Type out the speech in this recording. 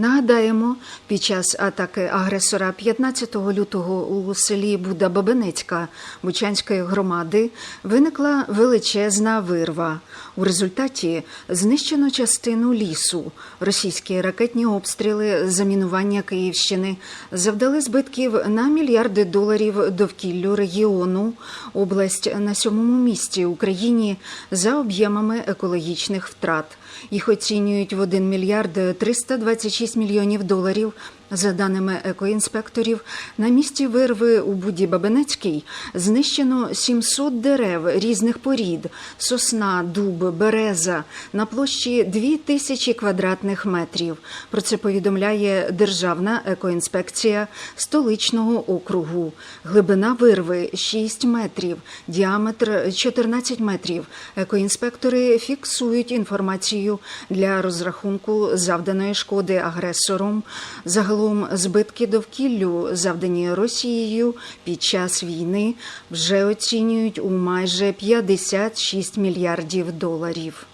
Нагадаємо, під час атаки агресора 15 лютого у селі Буда Бабинецька Бучанської громади виникла величезна вирва. У результаті знищено частину лісу. Російські ракетні обстріли, замінування Київщини завдали збитків на мільярди доларів довкіллю регіону. Область на сьомому місці Україні за об'ємами екологічних втрат. Їх оцінюють в 1 мільярд 326 мільйонів доларів. За даними екоінспекторів, на місці вирви у Буді Бабинецькій знищено 700 дерев різних порід: сосна, дуб, береза на площі 2000 квадратних метрів. Про це повідомляє Державна екоінспекція столичного округу. Глибина вирви 6 метрів, діаметр 14 метрів. Екоінспектори фіксують інформацію для розрахунку завданої шкоди агресором. Загалом збитки довкіллю, завдані Росією під час війни, вже оцінюють у майже 56 мільярдів доларів.